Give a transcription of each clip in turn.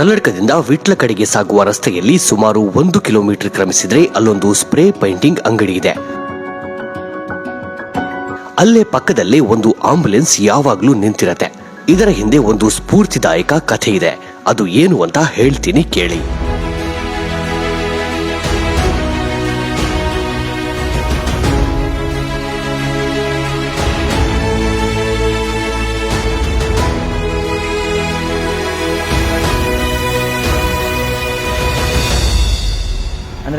ಕನ್ನಡಕದಿಂದ ವಿಟ್ಲ ಕಡೆಗೆ ಸಾಗುವ ರಸ್ತೆಯಲ್ಲಿ ಸುಮಾರು ಒಂದು ಕಿಲೋಮೀಟರ್ ಕ್ರಮಿಸಿದರೆ ಅಲ್ಲೊಂದು ಸ್ಪ್ರೇ ಪೇಂಟಿಂಗ್ ಅಂಗಡಿ ಇದೆ. ಅಲ್ಲೇ ಪಕ್ಕದಲ್ಲೇ ಒಂದು ಆಂಬುಲೆನ್ಸ್ ಯಾವಾಗ್ಲೂ ನಿಂತಿರತ್ತೆ. ಇದರ ಹಿಂದೆ ಒಂದು ಸ್ಫೂರ್ತಿದಾಯಕ ಕಥೆ ಇದೆ. ಅದು ಏನು ಅಂತ ಹೇಳ್ತೀನಿ ಕೇಳಿ.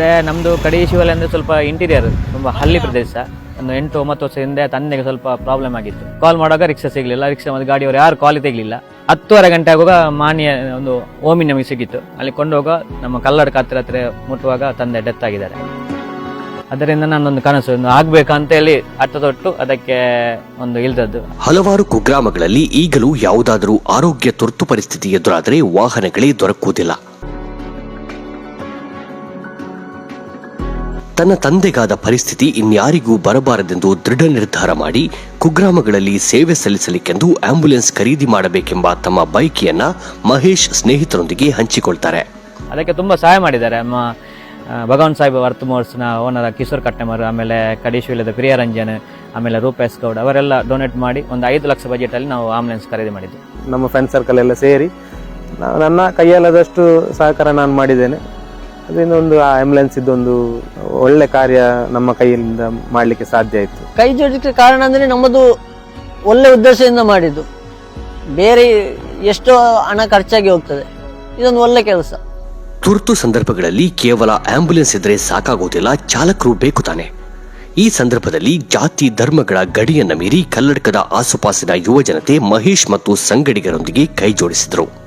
ಅಂದರೆ ನಮ್ಮದು ಕಡಿ ಶಿವಲ್ಲಿ ಅಂದರೆ ಸ್ವಲ್ಪ ಇಂಟೀರಿಯರ್ ತುಂಬ ಹಳ್ಳಿ ಪ್ರದೇಶ. ಒಂದು ಎಂಟು ಒಂಬತ್ತು ವರ್ಷ ಹಿಂದೆ ತಂದೆಗೆ ಸ್ವಲ್ಪ ಪ್ರಾಬ್ಲಮ್ ಆಗಿತ್ತು. ಕಾಲ್ ಮಾಡುವಾಗ ರಿಕ್ಷಾ ಸಿಗಲಿಲ್ಲ. ರಿಕ್ಷಾ ಮತ್ತು ಗಾಡಿಯವರು ಯಾರು ಕಾಲ್ ತೆಗಲಿಲ್ಲ. ಹತ್ತುವರೆ ಗಂಟೆ ಆಗುವಾಗ ಮಾನ್ಯ ಒಂದು ಓಮಿ ನಮಗೆ ಸಿಕ್ಕಿತ್ತು. ಅಲ್ಲಿ ಕೊಂಡೋಗ ನಮ್ಮ ಕಲ್ಲಡ್ಕ ಹತ್ತಿರ ಹತ್ರ ಮುಟ್ಟುವಾಗ ತಂದೆ ಡೆತ್ ಆಗಿದ್ದಾರೆ. ಅದರಿಂದ ನಾನೊಂದು ಕನಸು ಆಗ್ಬೇಕಂತ ಹೇಳಿ ಅಟ್ಟ ತೊಟ್ಟು ಅದಕ್ಕೆ ಒಂದು ಇಲ್ದದ್ದು. ಹಲವಾರು ಕುಗ್ರಾಮಗಳಲ್ಲಿ ಈಗಲೂ ಯಾವುದಾದರೂ ಆರೋಗ್ಯ ತುರ್ತು ಪರಿಸ್ಥಿತಿ ಎದುರಾದರೆ ವಾಹನಗಳೇ ದೊರಕುವುದಿಲ್ಲ. ತನ್ನ ತಂದೆಗಾದ ಪರಿಸ್ಥಿತಿ ಇನ್ಯಾರಿಗೂ ಬರಬಾರದೆಂದು ದೃಢ ನಿರ್ಧಾರ ಮಾಡಿ ಕುಗ್ರಾಮಗಳಲ್ಲಿ ಸೇವೆ ಸಲ್ಲಿಸಲಿಕ್ಕೆಂದು ಆಂಬ್ಯುಲೆನ್ಸ್ ಖರೀದಿ ಮಾಡಬೇಕೆಂಬ ತಮ್ಮ ಬೈಕಿಯನ್ನ ಮಹೇಶ್ ಸ್ನೇಹಿತರೊಂದಿಗೆ ಹಂಚಿಕೊಳ್ತಾರೆ. ಅದಕ್ಕೆ ತುಂಬ ಸಹಾಯ ಮಾಡಿದ್ದಾರೆ. ನಮ್ಮ ಭಗವಾನ್ ಸಾಹೇಬ್ ವರ್ತಮೋರ್ಸ್ನ ಓನರ್ ಕಿಶೋರ್ ಕಟ್ಟೆಮರ್ ಆಮೇಲೆ ಕಡೀಶ್ವಿಲದ ಪ್ರಿಯರಂಜನ್ ಆಮೇಲೆ ರೂಪೇಶ್ ಗೌಡ್ ಅವರೆಲ್ಲ ಡೊನೇಟ್ ಮಾಡಿ ಒಂದು ಐದು ಲಕ್ಷ ಬಜೆಟಲ್ಲಿ ನಾವು ಆಂಬುಲೆನ್ಸ್ ಖರೀದಿ ಮಾಡಿದ್ವಿ ನಮ್ಮ ಫ್ರೆಂಡ್ ಸರ್ಕಲ್ ಎಲ್ಲ ಸೇರಿ ನನ್ನ ಕೈಯಲ್ಲದಷ್ಟು ಸಹಕಾರ ನಾನು ಮಾಡಿದ್ದೇನೆ. ಅದರಿಂದ ಒಂದು ಆಂಬ್ಯುಲೆನ್ಸ್ ಇದೊಂದು ಒಳ್ಳೆ ಕಾರ್ಯ ನಮ್ಮ ಕೈಯಿಂದ ಮಾಡಲಿಕ್ಕೆ ಸಾಧ್ಯ ಆಯಿತು. ಕೈ ಜೋಡಿಸಲಿಕ್ಕೆ ಕಾರಣ ಅಂದರೆ ನಮ್ಮದು ಒಳ್ಳೆ ಉದ್ದೇಶದಿಂದ ಮಾಡಿದ್ದು. ಬೇರೆ ಎಷ್ಟೋ ಹಣ ಖರ್ಚಾಗಿ ಹೋಗ್ತದೆ. ಇದೊಂದು ಒಳ್ಳೆ ಕೆಲಸ. ತುರ್ತು ಸಂದರ್ಭಗಳಲ್ಲಿ ಕೇವಲ ಆಂಬ್ಯುಲೆನ್ಸ್ ಇದ್ರೆ ಸಾಕಾಗೋದಿಲ್ಲ ಚಾಲಕರು ಬೇಕು ತಾನೆ. ಈ ಸಂದರ್ಭದಲ್ಲಿ ಜಾತಿ ಧರ್ಮಗಳ ಗಡಿಯನ್ನ ಮೀರಿ ಕಲ್ಲಡ್ಕದ ಆಸುಪಾಸಿನ ಯುವಜನತೆ ಮಹೇಶ್ ಮತ್ತು ಸಂಗಡಿಗರೊಂದಿಗೆ ಕೈ ಜೋಡಿಸಿದರು.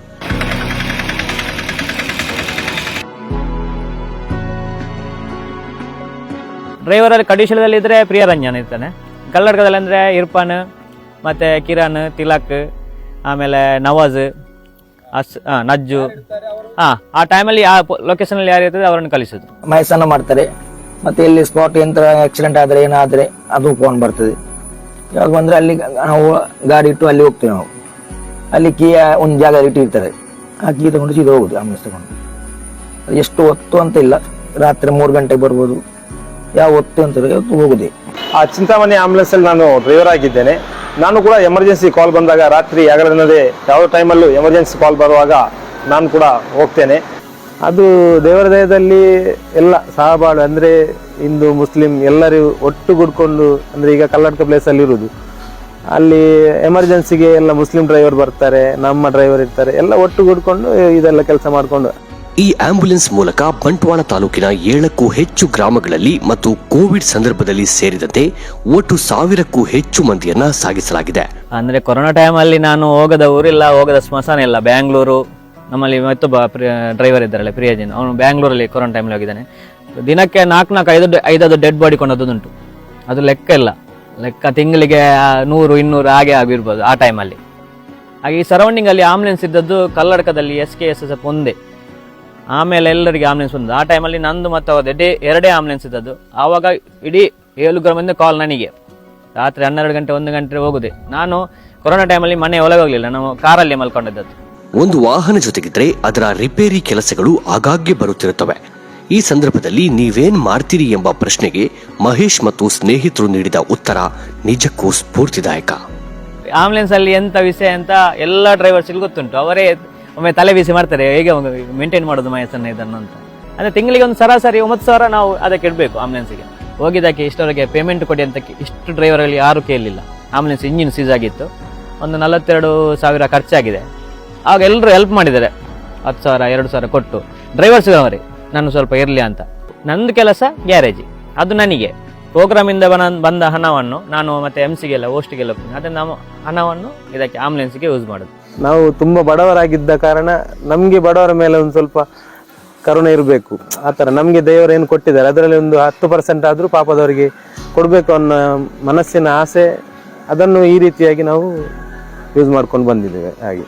ಡ್ರೈವರಲ್ಲಿ ಕಡಿಶಲದಲ್ಲಿ ಇದ್ರೆ ಪ್ರಿಯರಂಜನ್ ಇರ್ತಾನೆ. ಕಲ್ಲಡ್ಕದಲ್ಲಿ ಅಂದರೆ ಇರ್ಫಾನ್, ಮತ್ತು ಕಿರಣ್, ತಿಲಕ್, ಆಮೇಲೆ ನವಾಜ್, ಅಸ್ ನಜ್ಜು. ಹಾಂ ಆ ಟೈಮಲ್ಲಿ ಆ ಲೊಕೇಶನಲ್ಲಿ ಯಾರು ಇರ್ತದೆ ಅವರನ್ನು ಕಳಿಸೋದು. ಮೈಸನ್ನು ಮಾಡ್ತಾರೆ. ಮತ್ತೆ ಇಲ್ಲಿ ಸ್ಪಾಟ್ ಯಂತ್ರ ಆಕ್ಸಿಡೆಂಟ್ ಆದ್ರೆ, ಏನಾದ್ರೆ ಅದು ಫೋನ್ ಬರ್ತದೆ. ಯಾವಾಗ ಬಂದ್ರೆ ಅಲ್ಲಿ ನಾವು ಗಾಡಿ ಇಟ್ಟು ಅಲ್ಲಿ ಹೋಗ್ತೇವೆ ನಾವು. ಅಲ್ಲಿ ಕೀ ಒಂದು ಜಾಗ ಇಟ್ಟಿರ್ತಾರೆ. ಆ ಕೀ ತಗೊಂಡು ಸೀದಾ ಹೋಗುದು ಆಮೇಲೆ ತಗೊಂಡು. ಎಷ್ಟು ಹೊತ್ತು ಅಂತ ಇಲ್ಲ. ರಾತ್ರಿ ಮೂರು ಗಂಟೆಗೆ ಬರ್ಬೋದು. ಯಾವ ಹೊತ್ತು ಅಂತ ಹೋಗಿದೆ. ಆ ಚಿಂತಾಮಣಿ ಆಂಬುಲೆನ್ಸ್ ಅಲ್ಲಿ ನಾನು ಡ್ರೈವರ್ ಆಗಿದ್ದೇನೆ. ನಾನು ಕೂಡ ಎಮರ್ಜೆನ್ಸಿ ಕಾಲ್ ಬಂದಾಗ ರಾತ್ರಿ ಯಾಗಲನ್ನದೇ ಯಾವ ಟೈಮಲ್ಲೂ ಎಮರ್ಜೆನ್ಸಿ ಕಾಲ್ ಬರುವಾಗ ನಾನು ಕೂಡ ಹೋಗ್ತೇನೆ. ಅದು ದೇವರ ದಯದಲ್ಲಿ ಎಲ್ಲ ಸಹಬಾಳು ಅಂದ್ರೆ ಹಿಂದೂ, ಮುಸ್ಲಿಂ ಎಲ್ಲರೂ ಒಟ್ಟುಗೂಡ್ಕೊಂಡು, ಅಂದ್ರೆ ಈಗ ಕಲ್ಲಡ್ಕ ಪ್ಲೇಸ್ ಅಲ್ಲಿ ಇರುವುದು ಅಲ್ಲಿ ಎಮರ್ಜೆನ್ಸಿಗೆ ಎಲ್ಲ ಮುಸ್ಲಿಂ ಡ್ರೈವರ್ ಬರ್ತಾರೆ, ನಮ್ಮ ಡ್ರೈವರ್ ಇರ್ತಾರೆ, ಎಲ್ಲ ಒಟ್ಟುಗೂಡ್ಕೊಂಡು ಇದೆಲ್ಲ ಕೆಲಸ ಮಾಡ್ಕೊಂಡು ಈ ಆಂಬ್ಯುಲೆನ್ಸ್ ಮೂಲಕ ಬಂಟ್ವಾಳ ತಾಲೂಕಿನ ಏಳಕ್ಕೂ ಹೆಚ್ಚು ಗ್ರಾಮಗಳಲ್ಲಿ ಮತ್ತು ಕೋವಿಡ್ ಸಂದರ್ಭದಲ್ಲಿ ಸೇರಿದಂತೆ ಒಟ್ಟು ಸಾವಿರಕ್ಕೂ ಹೆಚ್ಚು ಮಂದಿಯನ್ನ ಸಾಗಿಸಲಾಗಿದೆ. ಅಂದರೆ ಕೊರೋನಾ ಟೈಮಲ್ಲಿ ನಾನು ಹೋಗದ ಊರಿಲ್ಲ, ಹೋಗದ ಸ್ಮಶಾನ ಇಲ್ಲ. ಬ್ಯಾಂಗ್ಳೂರು ನಮ್ಮಲ್ಲಿ ಮತ್ತೊಬ್ಬ ಡ್ರೈವರ್ ಇದ್ದಾರಲ್ಲ, ಪ್ರಿಯಜನ್. ಅವನು ಬ್ಯಾಂಗ್ಳೂರಲ್ಲಿ ಕೊರೋನಾ ಟೈಮಲ್ಲಿ ಹೋಗಿದ್ದಾನೆ. ದಿನಕ್ಕೆ ನಾಲ್ಕು ನಾಲ್ಕು ಐದು ಐದದು ಡೆಡ್ ಬಾಡಿ ಕೊಂಡದ್ದುಂಟು. ಅದು ಲೆಕ್ಕ ಇಲ್ಲ. ಲೆಕ್ಕ ತಿಂಗಳಿಗೆ ನೂರು, ಇನ್ನೂರು ಹಾಗೆ ಆಗಿರ್ಬೋದು ಆ ಟೈಮಲ್ಲಿ ಹಾಗೆ ಈ ಸರೌಂಡಿಂಗಲ್ಲಿ ಆಂಬುಲೆನ್ಸ್ ಇದ್ದದ್ದು ಕಲ್ಲಡಕದಲ್ಲಿ S K S S F ಒಂದೇ. ಆಮೇಲೆ ಎಲ್ಲರಿಗೆ ಆಂಬುಲೆನ್ಸ್ ಬಂದದ್ದು. ಆ ಟೈಮಲ್ಲಿ ನಂದು ಮತ್ತು ಅವರದ್ದು ಎರಡೇ ಆಂಬುಲೆನ್ಸ್ ಇದ್ದದ್ದು. ಆವಾಗ ಇಡೀ ಏಳು ಗ್ರಾಮದಿಂದ ಕಾಲ್ ನನಗೆ. ರಾತ್ರಿ ಹನ್ನೆರಡು ಗಂಟೆ ಒಂದು ಗಂಟೆ ಹೋಗುದೆ. ನಾನು ಕೊರೋನಾ ಟೈಮಲ್ಲಿ ಮನೆ ಒಳಗೆ ಹೋಗ್ಲಿಲ್ಲ. ನಾವು ಕಾರಲ್ಲಿ ಮಲ್ಕೊಂಡಿದ್ದದ್ದು. ಒಂದು ವಾಹನ ಜೊತೆಗಿದ್ರೆ ಅದರ ರಿಪೇರಿ ಕೆಲಸಗಳು ಆಗಾಗ್ಗೆ ಬರುತ್ತಿರುತ್ತವೆ. ಈ ಸಂದರ್ಭದಲ್ಲಿ ನೀವೇನ್ ಮಾಡ್ತೀರಿ ಎಂಬ ಪ್ರಶ್ನೆಗೆ ಮಹೇಶ್ ಮತ್ತು ಸ್ನೇಹಿತರು ನೀಡಿದ ಉತ್ತರ ನಿಜಕ್ಕೂ ಸ್ಫೂರ್ತಿದಾಯಕ. ಆಂಬುಲೆನ್ಸ್ ಅಲ್ಲಿ ಎಂತ ವಿಷಯ ಅಂತ ಎಲ್ಲ ಡ್ರೈವರ್ಸ್ಗೆ ಗೊತ್ತುಂಟು. ಅವರೇ ಒಮ್ಮೆ ತಲೆ ಬಿಸಿ ಮಾಡ್ತಾರೆ, ಹೇಗೆ ಮೇಂಟೈನ್ ಮಾಡೋದು ಮಯಸ್ಸನ್ನು ಇದನ್ನು ಅಂತ. ಅಂದರೆ ತಿಂಗಳಿಗೆ ಒಂದು ಸರಾಸರಿ ಒಂಬತ್ತು ಸಾವಿರ ನಾವು ಅದಕ್ಕೆ ಇಡಬೇಕು ಆಂಬುಲೆನ್ಸಿಗೆ ಹೋಗಿದ್ದಕ್ಕೆ ಇಷ್ಟವರೆಗೆ ಪೇಮೆಂಟ್ ಕೊಡಿ ಅಂತ ಇಷ್ಟು ಡ್ರೈವರ್ಗಳಿಗೆ ಯಾರು ಕೇಳಲಿಲ್ಲ ಆಂಬುಲೆನ್ಸ್ ಇಂಜಿನ್ ಸೀಸ್ ಆಗಿತ್ತು. ಒಂದು ನಲವತ್ತೆರಡು ಸಾವಿರ ಖರ್ಚಾಗಿದೆ. ಆಗ ಎಲ್ಲರೂ ಹೆಲ್ಪ್ ಮಾಡಿದ್ದಾರೆ. ಹತ್ತು ಸಾವಿರ, ಎರಡು ಸಾವಿರ ಕೊಟ್ಟು. ಡ್ರೈವರ್ಸ್ ಅವರೇ ನಾನು ಸ್ವಲ್ಪ ಇರಲಿ ಅಂತ. ನಂದು ಕೆಲಸ ಗ್ಯಾರೇಜ್. ಅದು ನನಗೆ. ಪ್ರೋಗ್ರಾಮಿಂದ ಬನ, ಬಂದ ಹಣವನ್ನು ನಾನು ಮತ್ತೆ ಎಂ ಸಿಗೆಲ್ಲ ಓಸ್ಟಿಗೆಲ್ಲ ನಾವು ಹಣವನ್ನು ಇದಕ್ಕೆ ಆಂಬುಲೆನ್ಸ್ಗೆ ಯೂಸ್ ಮಾಡೋದು. ನಾವು ತುಂಬ ಬಡವರಾಗಿದ್ದ ಕಾರಣ ನಮಗೆ ಬಡವರ ಮೇಲೆ ಒಂದು ಸ್ವಲ್ಪ ಕರುಣೆ ಇರಬೇಕು. ಆ ಥರ ನಮಗೆ ದೇವರು ಏನು ಕೊಟ್ಟಿದ್ದಾರೆ ಅದರಲ್ಲಿ ಒಂದು ಹತ್ತು ಪರ್ಸೆಂಟ್ ಆದರೂ ಪಾಪದವರಿಗೆ ಕೊಡಬೇಕು ಅನ್ನೋ ಮನಸ್ಸಿನ ಆಸೆ ಅದನ್ನು ಈ ರೀತಿಯಾಗಿ ನಾವು ಯೂಸ್ ಮಾಡ್ಕೊಂಡು ಬಂದಿದ್ದೇವೆ ಹಾಗೆ.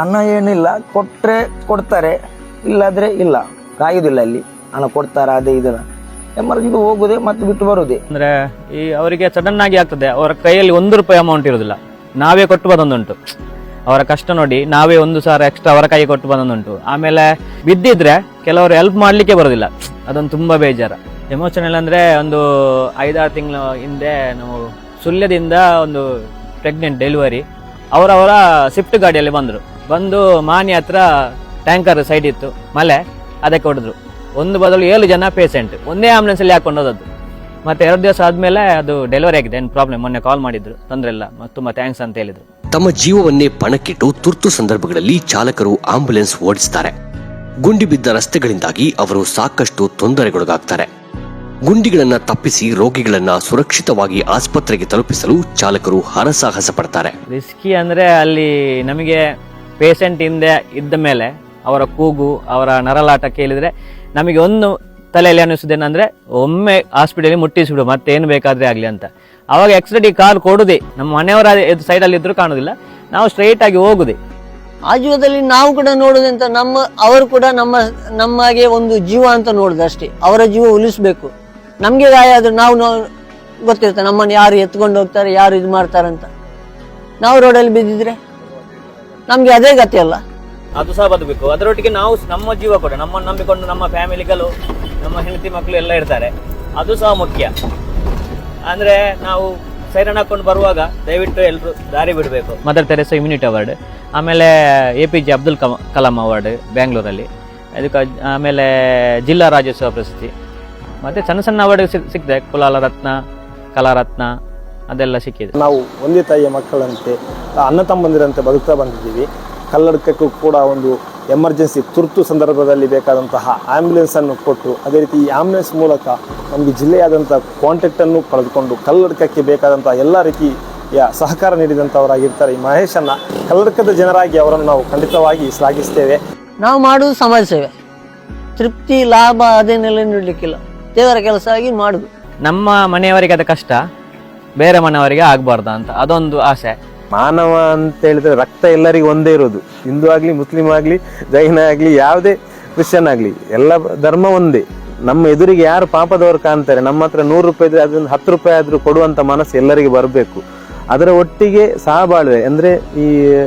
ಹಣ ಏನಿಲ್ಲ ಕೊಟ್ಟರೆ ಕೊಡ್ತಾರೆ ಇಲ್ಲಾದರೆ ಇಲ್ಲ. ಕಾಯೋದಿಲ್ಲ ಅಲ್ಲಿ. ಹಣ ಕೊಡ್ತಾರ ಅದೇ ಇದನ್ನ ಎಮರ್ಜೆನ್ಸಿ ಹೋಗುದೇ ಮತ್ತೆ ಬಿಟ್ಟು ಬರುದೇ? ಅಂದ್ರೆ ಈ ಅವರಿಗೆ ಸಡನ್ ಆಗಿ ಆಗ್ತದೆ. ಅವರ ಕೈಯಲ್ಲಿ ಒಂದು ರೂಪಾಯಿ ಅಮೌಂಟ್ ಇರೋದಿಲ್ಲ. ನಾವೇ ಕೊಟ್ಟು ಬರೋದುಂಟು ಅವರ ಕಷ್ಟ ನೋಡಿ ನಾವೇ ಒಂದು ಸಾವಿರ ಎಕ್ಸ್ಟ್ರಾ ಅವರ ಕೈ ಕೊಟ್ಟು ಬಂದೊಂದುಂಟು ಆಮೇಲೆ ಬಿದ್ದಿದ್ರೆ ಕೆಲವರು ಹೆಲ್ಪ್ ಮಾಡ್ಲಿಕ್ಕೆ ಬರೋದಿಲ್ಲ. ಅದೊಂದು ತುಂಬಾ ಬೇಜಾರ. ಎಮೋಷನಲ್ ಅಂದ್ರೆ ಒಂದು ಐದಾರು ತಿಂಗಳ ಹಿಂದೆ ನಾವು ಸುಳ್ಯದಿಂದ ಒಂದು ಪ್ರೆಗ್ನೆಂಟ್ ಡೆಲಿವರಿ ಅವರವರ ಸ್ವಿಫ್ಟ್ ಗಾಡಿಯಲ್ಲಿ ಬಂದರು. ಬಂದು ಮಾನಿ ಹತ್ರ ಟ್ಯಾಂಕರ್ ಸೈಡ್ ಇತ್ತು ಮಳೆ ಅದಕ್ಕೆ ಹೊಡೆದ್ರು. ಒಂದು ಬದಲು ಏಳು ಜನ ಪೇಷಂಟ್ ಒಂದೇ ಆಂಬುಲೆನ್ಸ್ ಅಲ್ಲಿ ಹಾಕೊಂಡು ಹೋದದ್ದು. ಮತ್ತೆ ಎರಡು ದಿವಸ ಆದಮೇಲೆ ಅದು ಡೆಲಿವರಿ ಆಗಿದೆ, ಏನು ಪ್ರಾಬ್ಲಮ್ ಮೊನ್ನೆ ಕಾಲ್ ಮಾಡಿದ್ರು, ತೊಂದರೆ ಇಲ್ಲ ತುಂಬ ತುಂಬಾ ಥ್ಯಾಂಕ್ಸ್ ಅಂತ ಹೇಳಿದ್ರು. ತಮ್ಮ ಜೀವವನ್ನೇ ಪಣಕ್ಕಿಟ್ಟು ತುರ್ತು ಸಂದರ್ಭಗಳಲ್ಲಿ ಚಾಲಕರು ಆಂಬ್ಯುಲೆನ್ಸ್ ಓಡಿಸುತ್ತಾರೆ ಗುಂಡಿ ಬಿದ್ದ ರಸ್ತೆಗಳಿಂದಾಗಿ ಅವರು ಸಾಕಷ್ಟು ತೊಂದರೆಗೊಳಗಾಗ್ತಾರೆ. ಗುಂಡಿಗಳನ್ನು ತಪ್ಪಿಸಿ ರೋಗಿಗಳನ್ನು ಸುರಕ್ಷಿತವಾಗಿ ಆಸ್ಪತ್ರೆಗೆ ತಲುಪಿಸಲು ಚಾಲಕರು ಹರಸಾಹಸ ಪಡ್ತಾರೆ. ರಿಸ್ಕಿ ಅಂದ್ರೆ ಅಲ್ಲಿ ನಮಗೆ ಪೇಷಂಟ್ ಹಿಂದೆ ಇದ್ದ ಮೇಲೆ ಅವರ ಕೂಗು, ಅವರ ನರಲಾಟ ಕೇಳಿದ್ರೆ ನಮಗೆ ಒಂದು ತಲೆಯಲ್ಲಿ ಅನ್ನಿಸುದೇನಂದ್ರೆ ಒಮ್ಮೆ ಹಾಸ್ಪಿಟಲ್ ಮುಟ್ಟಿಸಿಬಿಡು ಮತ್ತೇನು ಬೇಕಾದ್ರೆ ಆಗಲಿ ಅಂತ. ಅವಾಗ ಡಿ ಕಾಲ್ ಕೊಡುದೆ ನಮ್ಮ ಮನೆಯವರ ಸೈಡಲ್ಲಿ ಇದ್ದರೂ ಕಾಣೋದಿಲ್ಲ. ನಾವು ಸ್ಟ್ರೈಟ್ ಆಗಿ ಹೋಗುದೆ. ಆ ಜೀವದಲ್ಲಿ ನಾವು ಕೂಡ ನೋಡೋದಂತ ನಮ್ಮ ಅವರು ಕೂಡ ನಮ್ಮ ನಮಗೆ ಒಂದು ಜೀವ ಅಂತ ನೋಡುದು ಅಷ್ಟೇ. ಅವರ ಜೀವ ಉಳಿಸ್ಬೇಕು. ನಮಗೆ ಗಾಯ ಆದ್ರೆ ನಾವು ಗೊತ್ತಿರುತ್ತೆ ನಮ್ಮನ್ನು ಯಾರು ಎತ್ಕೊಂಡು ಹೋಗ್ತಾರೆ ಯಾರು ಇದು ಮಾಡ್ತಾರಂತ ನಾವು ರೋಡಲ್ಲಿ ಬಿದ್ದಿದ್ರೆ ನಮಗೆ ಅದೇ ಗತಿ ಅಲ್ಲ. ಅದು ಸಹ ಬದುಕಬೇಕು. ಅದರೊಟ್ಟಿಗೆ ನಾವು ನಮ್ಮ ಜೀವ ಕೂಡ ನಮ್ಮನ್ನು ನಂಬಿಕೊಂಡು ನಮ್ಮ ಫ್ಯಾಮಿಲಿಗಳು ನಮ್ಮ ಹೆಂಡತಿ ಮಕ್ಕಳು ಎಲ್ಲ ಇರ್ತಾರೆ. ಅದು ಸಹ ಮುಖ್ಯ. ಅಂದ್ರೆ ನಾವು ಸೈರನ್ ಹಾಕೊಂಡು ಬರುವಾಗ ದಯವಿಟ್ಟು ಎಲ್ಲರೂ ದಾರಿ ಬಿಡಬೇಕು. ಮದರ್ ತೆರೆಸ ಇಮ್ಯುನಿಟಿ ಅವಾರ್ಡ್ ಆಮೇಲೆ A P J Abdul Kalam award ಬ್ಯಾಂಗ್ಳೂರಲ್ಲಿ ಅದಕ್ಕೆ ಆಮೇಲೆ ಜಿಲ್ಲಾ ರಾಜ್ಯೋತ್ಸವ ಪ್ರಶಸ್ತಿ. ಮತ್ತೆ ಸಣ್ಣ ಸಣ್ಣ ಅವಾರ್ಡ್ ಸಿಕ್ಕಿದೆ ಕುಲಾಲ ರತ್ನ ಕಲಾರತ್ನ ಅದೆಲ್ಲ ಸಿಕ್ಕಿದೆ. ನಾವು ಒಂದೇ ತಾಯಿಯ ಮಕ್ಕಳಂತೆ ಅಣ್ಣ ತಮ್ಮಂದಿರಂತೆ ಬದುಕ್ತಾ ಬಂದಿದ್ದೀವಿ. ಕಲ್ಲಡಕಕ್ಕೂ ಕೂಡ ಒಂದು ಎಮರ್ಜೆನ್ಸಿ ತುರ್ತು ಸಂದರ್ಭದಲ್ಲಿ ಬೇಕಾದಂತಹ ಆ್ಯಂಬುಲೆನ್ಸನ್ನು ಕೊಟ್ಟು ಅದೇ ರೀತಿ ಈ ಆ್ಯಂಬುಲೆನ್ಸ್ ಮೂಲಕ ನಮಗೆ ಜಿಲ್ಲೆಯಾದಂಥ ಕಾಂಟ್ಯಾಕ್ಟನ್ನು ಪಡೆದುಕೊಂಡು ಕಲ್ಲಡ್ಕಕ್ಕೆ ಬೇಕಾದಂಥ ಎಲ್ಲ ರೀತಿಯ ಸಹಕಾರ ನೀಡಿದಂಥವರಾಗಿರ್ತಾರೆ ಈ ಮಹೇಶನ್ನು ಕಲ್ಲಡಕದ ಜನರಾಗಿ ಅವರನ್ನು ನಾವು ಖಂಡಿತವಾಗಿ ಶ್ಲಾಘಿಸ್ತೇವೆ. ನಾವು ಮಾಡುವುದು ಸಮಾಜ ಸೇವೆ. ತೃಪ್ತಿ ಲಾಭ ಅದೇನೆಲ್ಲ ನೀಡಲಿಕ್ಕಿಲ್ಲ. ದೇವರ ಕೆಲಸ ಆಗಿ ಮಾಡುದು ನಮ್ಮ ಮನೆಯವರಿಗೆ ಅದ ಕಷ್ಟ ಬೇರೆ ಮನೆಯವರಿಗೆ ಆಗಬಾರ್ದು ಅಂತ ಅದೊಂದು ಆಸೆ. ಮಾನವ ಅಂತ ಹೇಳಿದ್ರೆ ರಕ್ತ ಎಲ್ಲರಿಗೂ ಒಂದೇ ಇರೋದು. ಹಿಂದೂ ಆಗಲಿ ಮುಸ್ಲಿಂ ಆಗಲಿ ಜೈನ ಆಗಲಿ ಯಾವುದೇ ಕ್ರಿಶ್ಚಿಯನ್ ಆಗಲಿ ಎಲ್ಲ ಧರ್ಮ ಒಂದೇ. ನಮ್ಮ ಎದುರಿಗೆ ಯಾರು ಪಾಪದವರು ಕಾಣ್ತಾರೆ? ನಮ್ಮ ಹತ್ರ ನೂರು ರೂಪಾಯಿ ಇದ್ರೆ ಅದರಿಂದ ಹತ್ತು ರೂಪಾಯಿ ಆದರೂ ಕೊಡುವಂಥ ಮನಸ್ಸು ಎಲ್ಲರಿಗೆ ಬರಬೇಕು. ಅದರ ಒಟ್ಟಿಗೆ ಸಹಬಾಳ್ವೆ ಅಂದ್ರೆ ಈ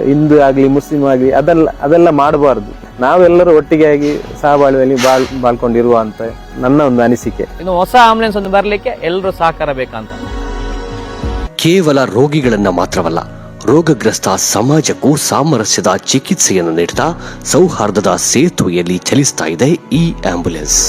ಹಿಂದೂ ಆಗಲಿ ಮುಸ್ಲಿಂ ಆಗಲಿ ಅದೆಲ್ಲ ಅದೆಲ್ಲ ಮಾಡಬಾರ್ದು. ನಾವೆಲ್ಲರೂ ಒಟ್ಟಿಗೆ ಆಗಿ ಸಹಬಾಳ್ವೆಯಲ್ಲಿ ಬಾಳ್ ಬಾಳ್ಕೊಂಡಿರುವ ಅಂತ ನನ್ನ ಒಂದು ಅನಿಸಿಕೆ. ಇನ್ನು ಹೊಸ ಆಂಬುಲೆನ್ಸ್ ಒಂದು ಬರಲಿಕ್ಕೆ ಎಲ್ಲರೂ ಸಹಕಾರ ಬೇಕಂತ ಕೇವಲ ರೋಗಿಗಳನ್ನ ಮಾತ್ರವಲ್ಲ ರೋಗಗ್ರಸ್ತ ಸಮಾಜಕ್ಕೂ ಸಾಮರಸ್ಯದ ಚಿಕಿತ್ಸೆಯನ್ನು ನೀಡುತ್ತಾ ಸೌಹಾರ್ದದ ಸೇತುವೆಯಲ್ಲಿ ಚಲಿಸ್ತಾ ಇದೆ ಈ ಆಂಬ್ಯುಲೆನ್ಸ್